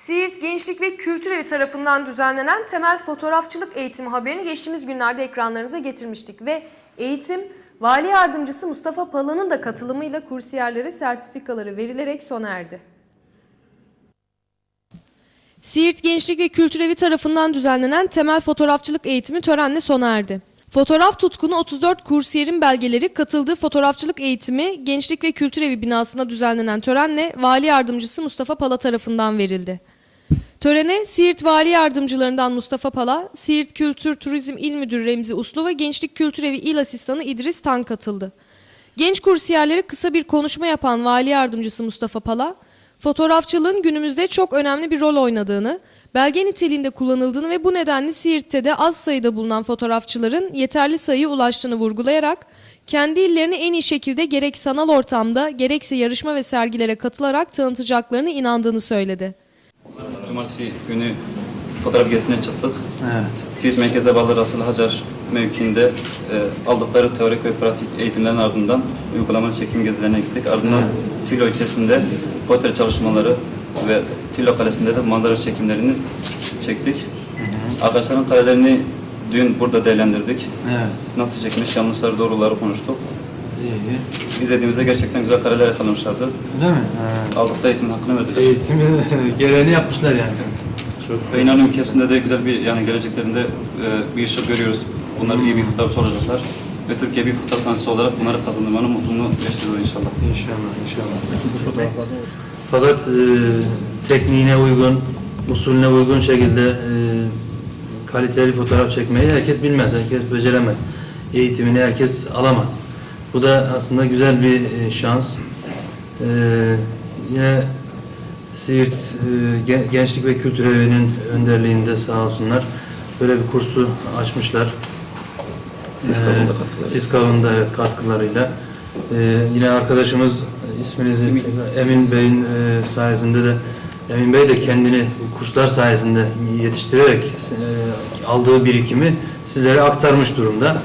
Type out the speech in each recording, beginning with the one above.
Siirt Gençlik ve Kültür Evi tarafından düzenlenen temel fotoğrafçılık eğitimi haberini geçtiğimiz günlerde ekranlarınıza getirmiştik ve eğitim Vali Yardımcısı Mustafa Pala'nın da katılımıyla kursiyerlere sertifikaları verilerek sona erdi. Siirt Gençlik ve Kültür Evi tarafından düzenlenen temel fotoğrafçılık eğitimi törenle sona erdi. Fotoğraf tutkunu 34 kursiyerin belgeleri katıldığı fotoğrafçılık eğitimi Gençlik ve Kültür Evi binasında düzenlenen törenle Vali Yardımcısı Mustafa Pala tarafından verildi. Törene Siirt Vali Yardımcılarından Mustafa Pala, Siirt Kültür Turizm İl Müdürü Remzi Uslu ve Gençlik Kültür Evi İl Asistanı İdris Tan katıldı. Genç kursiyerlere kısa bir konuşma yapan Vali Yardımcısı Mustafa Pala, fotoğrafçılığın günümüzde çok önemli bir rol oynadığını, belge niteliğinde kullanıldığını ve bu nedenle Siirt'te de az sayıda bulunan fotoğrafçıların yeterli sayıya ulaştığını vurgulayarak, kendi illerini en iyi şekilde gerek sanal ortamda gerekse yarışma ve sergilere katılarak tanıtacaklarını inandığını söyledi. Cumartesi günü fotoğraf gezisine çıktık. Evet. Siirt Merkeze bağlı Rasıl Hacar mevkiinde e, aldıkları teorik ve pratik eğitimlerin ardından uygulamalı çekim gezilerine gittik. Ardından Tilo ilçesinde portre çalışmaları ve Tilo Kalesi'nde de manzara çekimlerini çektik. Arkadaşların karelerini dün burada değerlendirdik. Evet. Nasıl çekmiş, yanlışları, doğruları konuştuk. İyi. İzlediğimizde gerçekten güzel kareler yakalamışlardı. Öyle mi? Ha. Aldıkları eğitimin hakkını verdik. Eğitimin gereğini yapmışlar yani. Çok Ve inanıyorum ki hepsinde de güzel bir yani geleceklerinde e, bir ışık görüyoruz. Onlar iyi bir fotoğrafçı olacaklar. Ve Türkiye bir fotoğraf sanatçısı olarak bunları kazandırmanın mutluluğunu yaşayacağız inşallah. İnşallah, inşallah. Fakat e, tekniğine uygun, usulüne uygun şekilde e, kaliteli fotoğraf çekmeyi herkes bilmez, herkes beceremez. Eğitimini herkes alamaz. Bu da aslında güzel bir e, şans. E, yine Siirt e, Gen- Gençlik ve Kültür Evi'nin önderliğinde sağ olsunlar böyle bir kursu açmışlar. Siskav'ın da Ee, katkıları. Siskav'ın da evet katkılarıyla. Ee, yine arkadaşımız isminizi Emin Bey'in e, sayesinde de Emin Bey de kendini kurslar sayesinde yetiştirerek e, aldığı birikimi sizlere aktarmış durumda.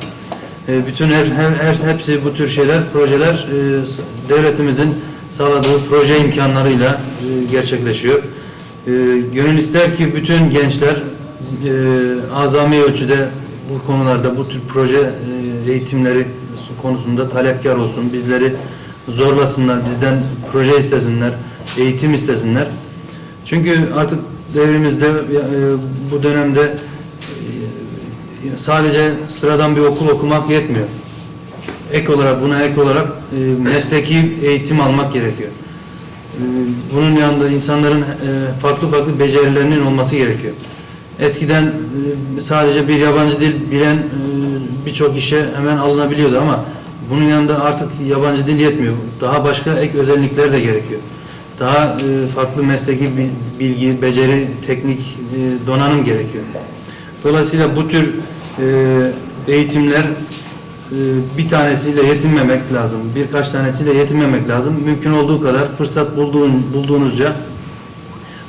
E, bütün her, her, her- hepsi bu tür şeyler, projeler e, devletimizin sağladığı proje imkanlarıyla e, gerçekleşiyor. E, gönül ister ki bütün gençler e, azami ölçüde bu konularda bu tür proje e, eğitimleri konusunda talepkar olsun. Bizleri zorlasınlar, bizden proje istesinler, eğitim istesinler. Çünkü artık devrimizde e, bu dönemde sadece sıradan bir okul okumak yetmiyor. Ek olarak buna ek olarak e, mesleki eğitim almak gerekiyor. E, bunun yanında insanların e, farklı farklı becerilerinin olması gerekiyor. Eskiden e, sadece bir yabancı dil bilen e, birçok işe hemen alınabiliyordu ama bunun yanında artık yabancı dil yetmiyor. Daha başka ek özellikler de gerekiyor. Daha e, farklı mesleki bi- bilgi, beceri, teknik e, donanım gerekiyor. Dolayısıyla bu tür e, eğitimler e, bir tanesiyle yetinmemek lazım. Birkaç tanesiyle yetinmemek lazım. Mümkün olduğu kadar fırsat bulduğun, bulduğunuzca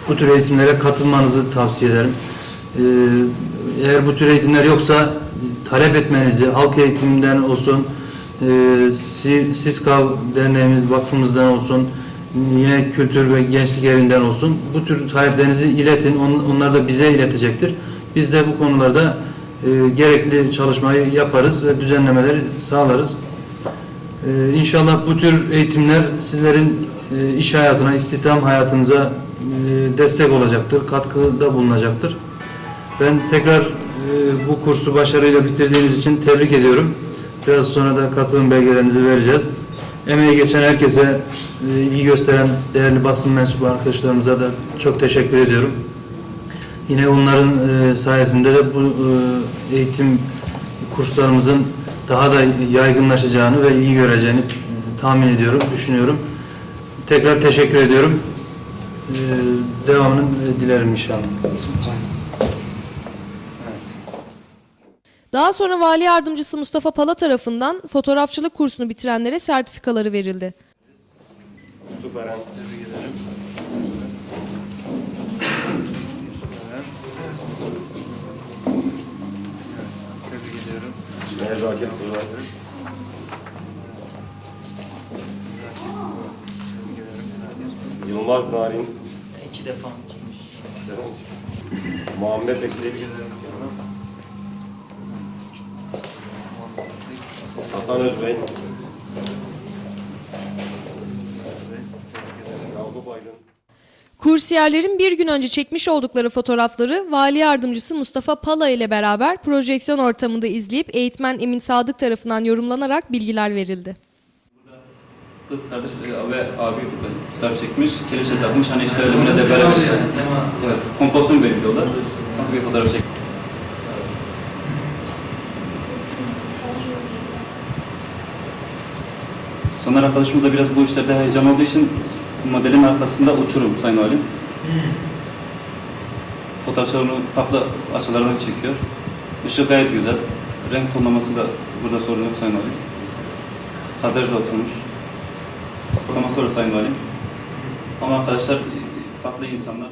bu tür eğitimlere katılmanızı tavsiye ederim. Ee, eğer bu tür eğitimler yoksa talep etmenizi, halk eğitiminden olsun, e, Si- Siskav Derneğimiz, vakfımızdan olsun, yine kültür ve gençlik evinden olsun bu tür taleplerinizi iletin. On- Onlar da bize iletecektir. Biz de bu konularda e, gerekli çalışmayı yaparız ve düzenlemeleri sağlarız. Ee, İnşallah bu tür eğitimler sizlerin e, iş hayatına, istihdam hayatınıza e, destek olacaktır, katkıda bulunacaktır. Ben tekrar e, bu kursu başarıyla bitirdiğiniz için tebrik ediyorum. Biraz sonra da katılım belgelerinizi vereceğiz. Emeği geçen herkese, e, ilgi gösteren değerli basın mensubu arkadaşlarımıza da çok teşekkür ediyorum. Yine onların e, sayesinde de bu e, eğitim kurslarımızın daha da yaygınlaşacağını ve iyi göreceğini e, tahmin ediyorum, düşünüyorum. Tekrar teşekkür ediyorum. E, devamını dilerim inşallah. Daha sonra Vali Yardımcısı Mustafa Pala tarafından fotoğrafçılık kursunu bitirenlere sertifikaları verildi. Eren. Tebrik ediyorum. Nezaket burada. Yılmaz Narin. İki defa çıkmış. Muhammed Eksik. Hasan Özbey. Kursiyerlerin bir gün önce çekmiş oldukları fotoğrafları Vali Yardımcısı Mustafa Pala ile beraber projeksiyon ortamında izleyip eğitmen Emin Sadık tarafından yorumlanarak bilgiler verildi. Kız kardeş e, ve abi burada fotoğraf çekmiş, kelepçe takmış. Hani işte ölümüne de beraber. Evet, kompozisyon veriyorlar. Nasıl bir fotoğraf çek? Soner arkadaşımız da biraz bu işlerde heyecan olduğu için modelin arkasında uçurum Sayın Valim. Fotoğraflarını farklı açılardan çekiyor. Işığı gayet güzel. Renk tonlaması da burada sorun yok Sayın Valim. Kader de oturmuş. Ortama sonra Sayın Valim. Ama arkadaşlar farklı insanlar